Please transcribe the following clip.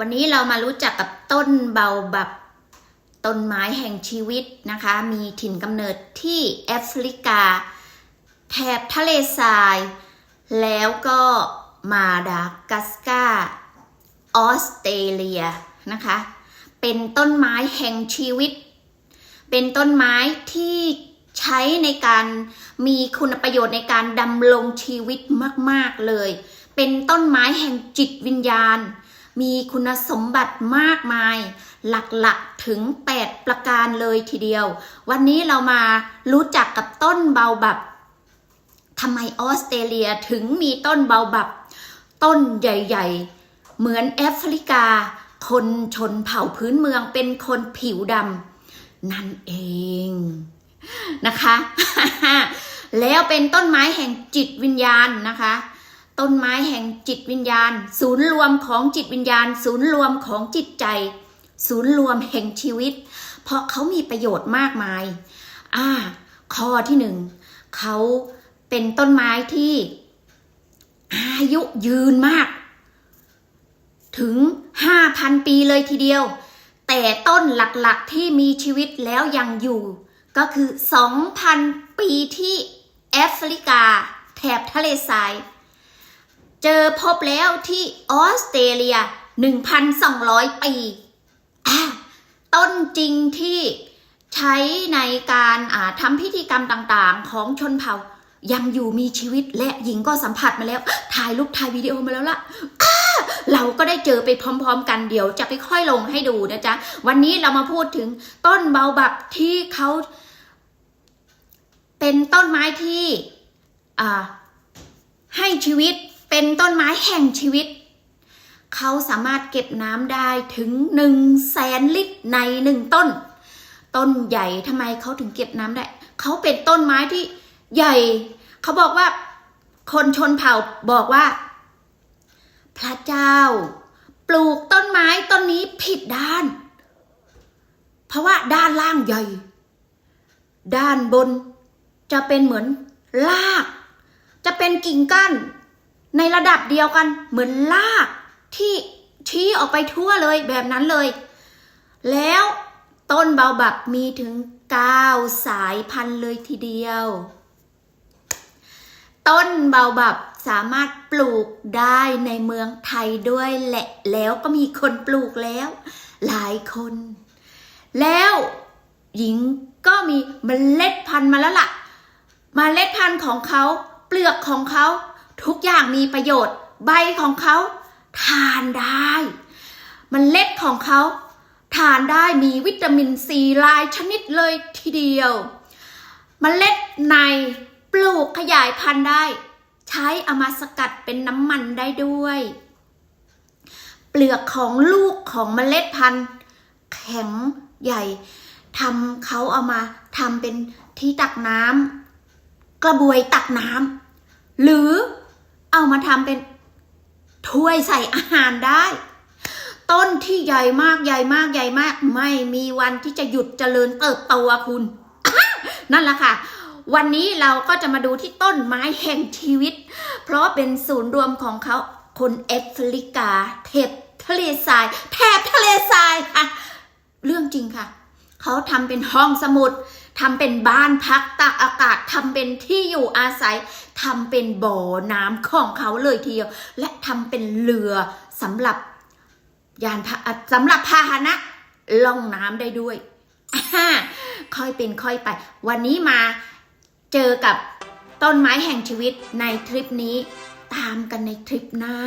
วันนี้เรามารู้จักกับต้นเบาบับ ต้นไม้แห่งชีวิตนะคะ มีถิ่นกำเนิดที่แอฟริกา แถบทะเลทราย แล้วก็มาดากัสกาออสเตรเลียนะคะ เป็นต้นไม้แห่งชีวิต เป็นต้นไม้ที่ใช้ในการมีคุณประโยชน์ในการดำรงชีวิตมาก ๆ เลย เป็นต้นไม้แห่งจิตวิญญาณ มีคุณสมบัติมากมาย หลักๆถึง 8 ประการเลยทีเดียว วันนี้เรามารู้จักกับต้นเบาบับทำไมออสเตรเลียถึงมีต้นเบาบับ ต้นใหญ่ ๆ เหมือนแอฟริกา คนชนเผ่าพื้นเมืองเป็นคนผิวดำนั่นเองนะคะ แล้วเป็นต้นไม้แห่งจิตวิญญาณนะคะ ต้นไม้แห่งจิตวิญญาณ ศูนย์รวมของจิตวิญญาณ ศูนย์รวมของจิตใจ ศูนย์รวมแห่งชีวิต เพราะเขามีประโยชน์มากมาย อ่า ข้อที่หนึ่งเขาเป็นต้นไม้ที่ อายุยืนมาก ถึง5,000ปีเลยทีเดียว แต่ต้นหลักๆที่มีชีวิตแล้วยังอยู่ ก็คือ2,000ปีที่แอฟริกา แถบทะเลทราย เจอพบแล้วที่ออสเตรเลีย 1,200 ปีอะต้นจริงที่ใช้ในการทำพิธีกรรมต่างๆ ของชนเผ่า ยังอยู่มีชีวิตและหญิงก็สัมผัสมาแล้ว ถ่ายรูปถ่ายวิดีโอมาแล้วล่ะเราก็ได้เจอไปพร้อม ๆ กันเดี๋ยวจะไปค่อยลงให้ดูนะจ๊ะ วันนี้เรามาพูดถึงต้นเบาบับที่เขา เป็นต้นไม้ที่ให้ชีวิต เป็นต้นไม้แห่งชีวิต เขาสามารถเก็บน้ำได้ถึงหนึ่งแสนลิตรในหนึ่งต้น ต้นใหญ่ทำไมเขาถึงเก็บน้ำได้ เขาเป็นต้นไม้ที่ใหญ่ เขาบอกว่า คนชนเผ่าบอกว่า พระเจ้า ปลูกต้นไม้ต้นนี้ผิดด้าน เพราะว่าด้านล่างใหญ่ ด้านบนจะเป็นเหมือนราก จะเป็นกิ่งก้าน ในระดับเดียวกันเหมือนรากที่ชี้ออกไปทั่วเลยแบบนั้นเลย แล้วต้นเบาบับมีถึง9สายพันธุ์เลยทีเดียว ต้นเบาบับสามารถปลูกได้ในเมืองไทยด้วยแหละแล้วก็มีคนปลูกแล้ว หลายคน แล้วหญิงก็มีเมล็ดพันธุ์มาแล้วล่ะเมล็ดพันธุ์ของเขาเปลือกของเขา ทุกอย่างมีประโยชน์ ใบของเขาทานได้ มันเล็ดของเขาทานได้มีวิตามินซีหลายชนิดเลยทีเดียวมเมล็ดในปลูกขยายพันธุ์ได้ ใช้เอามาสกัดเป็นน้ำมันได้ด้วย เปลือกของลูกของเมล็ดพันธุ์ แข็งใหญ่ทำเขาเอามาทำเป็นที่ตักน้ำกระบวยตักน้ำหรือ เอามาทำเป็นถ้วยใส่อาหารได้ ต้นที่ใหญ่มากใหญ่มากใหญ่มาก ไม่มีวันที่จะหยุดเจริญเติบโตคุณ นั่นแหละค่ะ วันนี้เราก็จะมาดูที่ต้นไม้แห่งชีวิต เพราะเป็นศูนย์รวมของเขาคนแอฟริกา เทบทะเลทราย แถบทะเลทรายค่ะ เรื่องจริงค่ะ เขาทำเป็นห้องสมุดทำเป็นบ้านพักตากอากาศทำเป็นที่อยู่อาศัยทำเป็นบ่อน้ำของเขาเลยทีเดียว และทำเป็นเรือสำหรับยานสำหรับพาหนะล่องน้ำได้ด้วย ค่อยเป็นค่อยไป วันนี้มาเจอกับต้นไม้แห่งชีวิตในทริปนี้ ตามกันในทริปหน้า